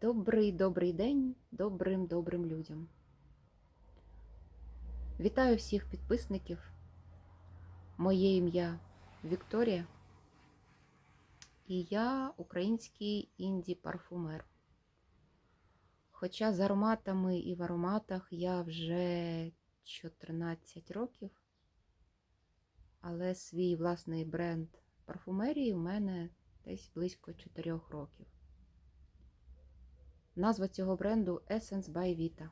Добрий добрий день добрим добрим людям. Вітаю всіх підписників. Моє ім'я Вікторія. І я український інді-парфумер. Хоча з ароматами і в ароматах я вже 14 років, але свій власний бренд парфумерії в мене десь близько 4 років. Назва цього бренду Essence by Vita.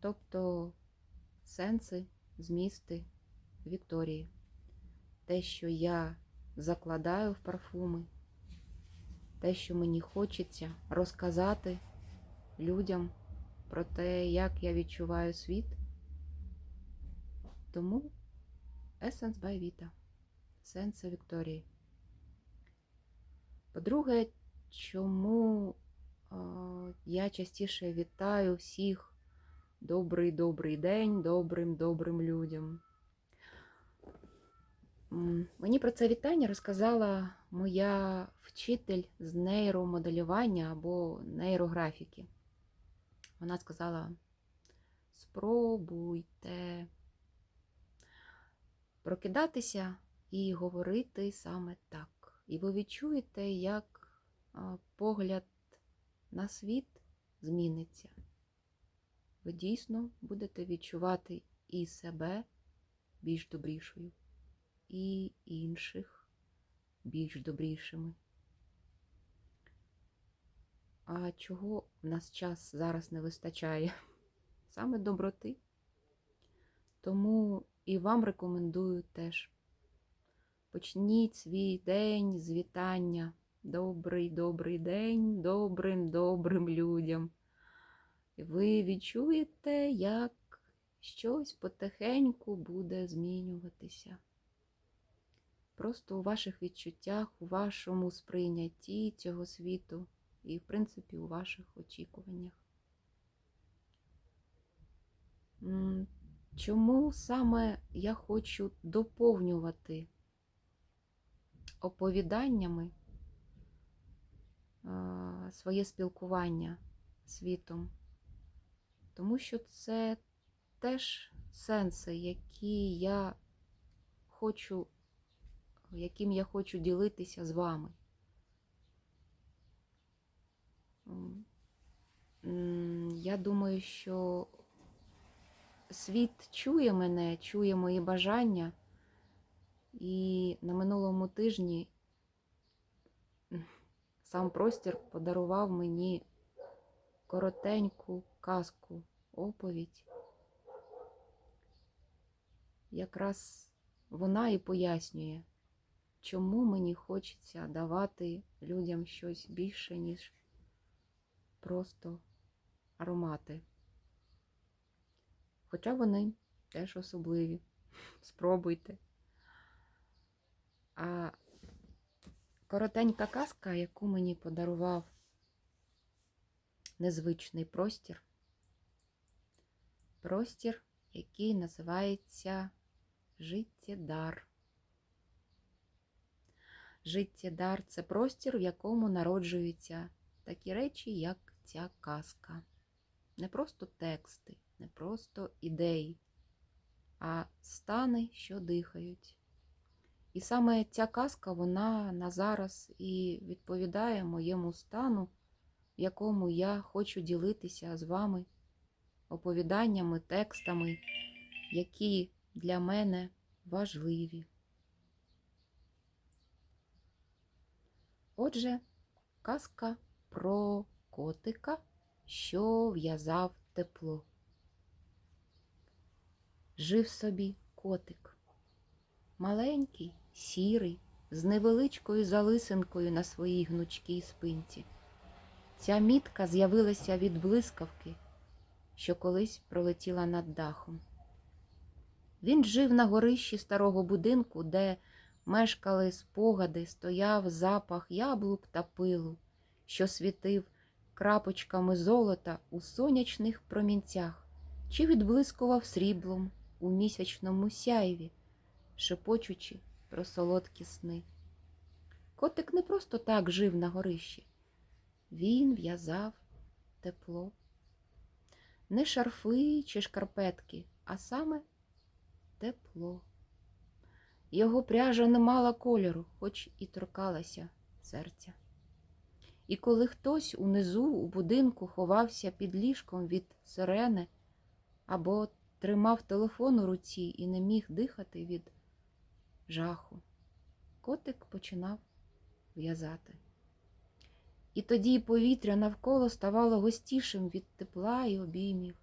Тобто сенси, змісти Вікторії. Те, що я закладаю в парфуми, те, що мені хочеться розказати людям про те, як я відчуваю світ. Тому Essence by Vita. Сенси Вікторії. По-друге, чому я частіше вітаю всіх добрий добрий день добрим добрим людям. Мені про це вітання розказала моя вчитель з нейромоделювання або нейрографіки. Вона сказала: спробуйте прокидатися і говорити саме так. І ви відчуєте, як погляд на світ зміниться. Ви дійсно будете відчувати і себе більш добрішою, і інших більш добрішими. А чого в нас час зараз не вистачає? Саме доброти. Тому і вам рекомендую теж. Почніть свій день з вітання. Добрий добрий день добрим добрим людям. Ви відчуєте, як щось потихеньку буде змінюватися. Просто у ваших відчуттях, у вашому сприйнятті цього світу і, в принципі, у ваших очікуваннях. Чому саме я хочу доповнювати оповіданнями? Своє спілкування світом, тому що це теж сенси, які я хочу, яким я хочу ділитися з вами. Я думаю, що світ чує мене, чує мої бажання, і на минулому тижні Сам простір подарував мені коротеньку казку, оповідь. Якраз вона і пояснює, чому мені хочеться давати людям щось більше, ніж просто аромати. Хоча вони теж особливі. Спробуйте. А Коротенька казка, яку мені подарував незвичний простір. Простір, який називається життєдар. Життєдар це простір, в якому народжуються такі речі, як ця казка. Не просто тексти, не просто ідеї, а стани, що дихають. І саме ця казка, вона на зараз і відповідає моєму стану, в якому я хочу ділитися з вами оповіданнями, текстами, які для мене важливі. Отже, казка про котика, що в'язав тепло. Жив собі котик. Маленький, сірий, з невеличкою залисинкою на своїй гнучкій спинці. Ця мітка з'явилася від блискавки, що колись пролетіла над дахом. Він жив на горищі старого будинку, де мешкали спогади, стояв запах яблук та пилу, що світив крапочками золота у сонячних промінцях, чи відблискував сріблом у місячному сяйві, шепочучи про солодкі сни. Котик не просто так жив на горищі. Він в'язав тепло. Не шарфи чи шкарпетки, а саме тепло. Його пряжа не мала кольору, хоч і торкалася серця. І коли хтось унизу у будинку ховався під ліжком від сирени або тримав телефон у руці і не міг дихати від жаху, котик починав в'язати. І тоді повітря навколо ставало густішим від тепла і обіймів.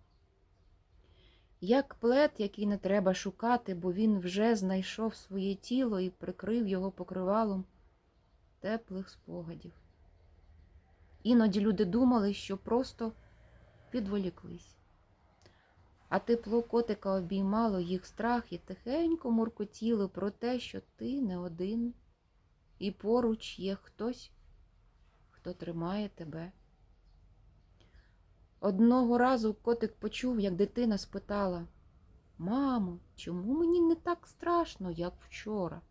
Як плед, який не треба шукати, бо він вже знайшов своє тіло і прикрив його покривалом теплих спогадів. Іноді люди думали, що просто підволіклись. А тепло котика обіймало їх страх і тихенько муркотіло про те, що ти не один, і поруч є хтось, хто тримає тебе. Одного разу котик почув, як дитина спитала Мамо, чому мені не так страшно, як вчора?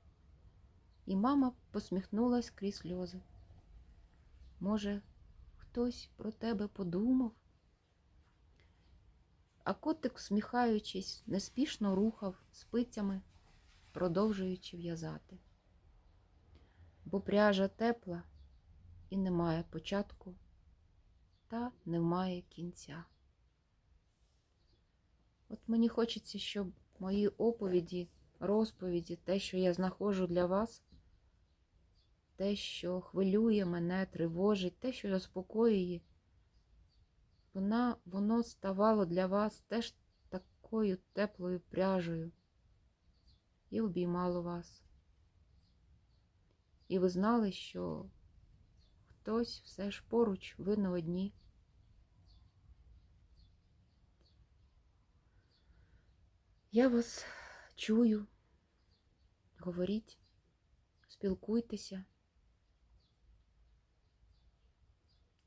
І мама посміхнулась крізь сльози. Може, хтось про тебе подумав? А котик, всміхаючись, неспішно рухав спицями, продовжуючи в'язати. Бо пряжа тепла і немає початку та немає кінця. От мені хочеться, щоб мої оповіді, розповіді, те, що я знаходжу для вас, те, що хвилює мене, тривожить, те, що заспокоює, вона, воно ставало для вас теж такою теплою пряжею і обіймало вас. І ви знали, що хтось все ж поруч, ви не одні. Я вас чую, говоріть, спілкуйтеся.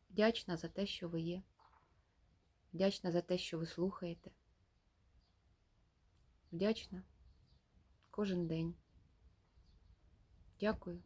Вдячна за те, що ви є. Вдячна за те, що ви слухаєте. Вдячна кожен день. Дякую.